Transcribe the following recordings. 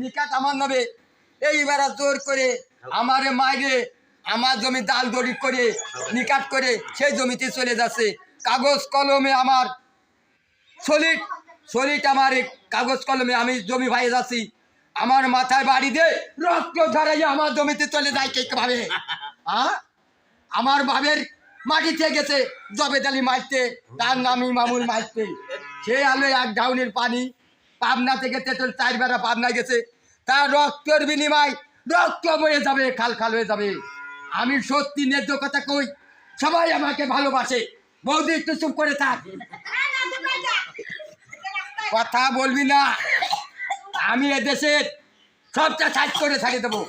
নিকাত আমার নবে। এইবার জোর করে আমারে মাইরে, আমার জমি দাল দড়ি করে নিকাট করে সেই জমিতে চলে যাচ্ছে। কাগজ কলমে আমার সলিড সলিড আমার কাগজ কলমে আমি জমি ভাই যাচ্ছি। আমার মাথায় বাড়ি দে, রক্ত ঝরাইয়া আমার জমিতে চলে যায় কে ভাবে? আমার বাবের মাটি থেকে গেছে জবেদ আলী মারতে, তার নামই মামুল মারতে। সে আলো এক ডাউনের পানি পাবনা থেকে তেতল চার বেড়া পাবনা গেছে। তার রক্তর বিনিময় রক্ত বয়ে যাবে, খাল খাল হয়ে যাবে। আমি সত্যি ন্যায্য কথা কই, সবাই আমাকে ভালোবাসে। বৌদি, একটু চুপ করে থাক। কথা বলবি না। আমি এদেশের সবটা সাইজ করে ছাড়িয়ে দেবো।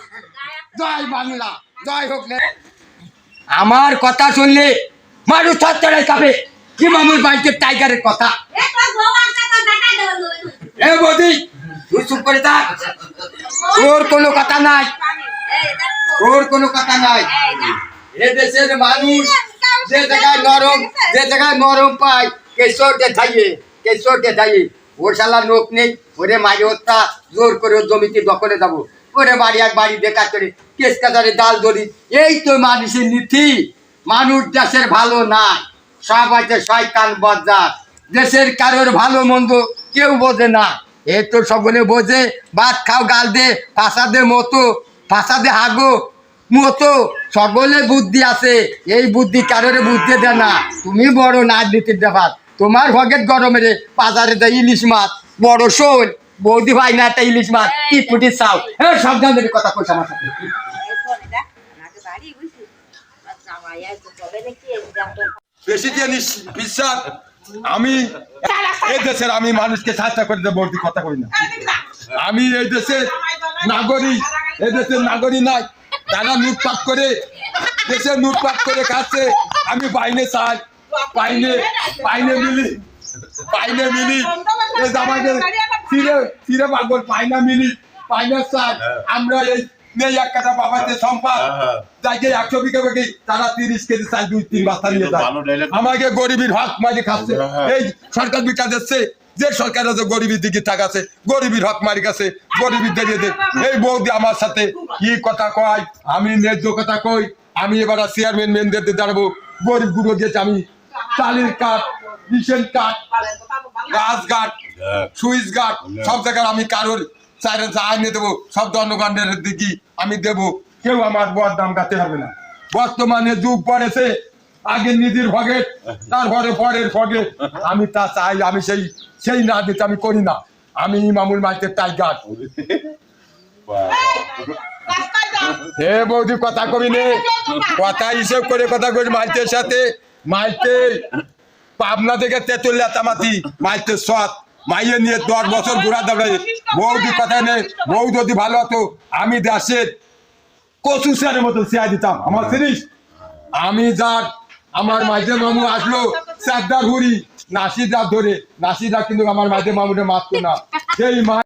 জয় বাংলা, জয় হোক। আমার কথা শুনলে মানুষ কাঁপে কি মামুর বাড়িতে টাইগারের কথা? এ বৌদি, তুই চুপ করে থাক। তোর কোনো কথা নাই। তোর কোনো কথা নাই। এ দেশের মানুষ, যে জায়গায় নরম, যে জায়গায় নরম পায় কেশোরকে থাইয়ে কেশোরকে থাইয়ে ওর শালা লোক নেই, ওরে মারি হত্যা, জোর করে ওর জমিতে দখলে যাব ওরে বাড়ি এক বাড়ি বেকার করে, কেস কাজারে ডাল ধরি। এই তো মানুষের নীতি। মানুষ দেশের ভালো নাই। সব আছে শয়তান বজ্জার দেশের কারোর ভালো মন্দ কেউ বোঝে না এ তো সকলে বোঝে ভাত খাও গাল দে ফাঁসা দে মতো ফাঁসা দে হাগো মতো সকলে বুদ্ধি আছে এই বুদ্ধি কারোর বুদ্ধি দেয় না তুমি বড় রাজনীতির ব্যাপার তোমার ভগের গরমের বাজারে দেয় ইলিশ মাছ বড় শোল বৌদি ভাই না একটা ইলিশ মাছ টিট ফুটি চাও হ্যাঁ সাবধান কথা কইস আমার সাথে বেশি জিনিস বিশ্বাস আমি এই দেশের আমি মানুষকে সাহায্য করে দেবো কথা কই না। আমি এই দেশের নাগরিক, এই দেশের নাগরিক নাই। তারা লুটপাট করে দেশে লুটপাট করে খাচ্ছে। আমি বাইনে চাই পাইনে পাইনে মিলি পাইনে মিলি। জামাইকে ফিরে ফিরে পাগল পাইনা মিলি পাইনা চাই। আমরা এই নেই এক কাটা বাবাতে সম্পদ। যাকে একশো বিঘা তারা তিরিশ কেজি চাল দুই তিন বস্তা নিয়ে যায়। আমাকে গরিবের হক মারি খাচ্ছে হ্যাঁ। এই সরকার বিকাশ দিচ্ছে যে সরকার আছে গরিবের দিকে গরিবের হক মারি গেছে গরিবের দিয়ে দে। এই বৌদি আমার সাথে কি কথা কয়? আমি ন্যায্য কথা কই? আমি এবার চেয়ারম্যান মেনদের দাঁড়াবো। গরিবগুলো গেছে আমি চালের কাঠ রিসেন্ট কাঠ গাছ গাছ সুইচ গার্ড সব জায়গায় আমি কারোর চাইরে আইনে দেবো। সব জনগণের দিকে আমি দেব। কেউ আমার বর দাম গাতে হবে না। বর্তমানে যুগ পড়েছে আগে নিজের ভগে, তারপরে পরের ভগে। আমি তা চাই, আমি সেই সেই না দিতে আমি করি না। আমি ইমামুল মাইকের টাইগার। হে বৌদি, কথা কবি নে। কথা হিসেব করে কথা কই মাইকের সাথে। মাইকের পাবনা থেকে তেতুল্লা তামাতি মাইকের সৎ। মাইয়ে নিয়ে দশ বছর ঘুরা দেবে বৌদি কথা নেই বউ যদি ভালো হতো আমি দেশের কচু স্যারের মতো চেয়া দিতাম। আমার সিরিজ আমি যার আমার মাঝে মামু আসলো চারদার হুড়ি নাসিদার ধরে নাসিদা কিন্তু আমার মাঝে মামুটা মারতো না। সেই মা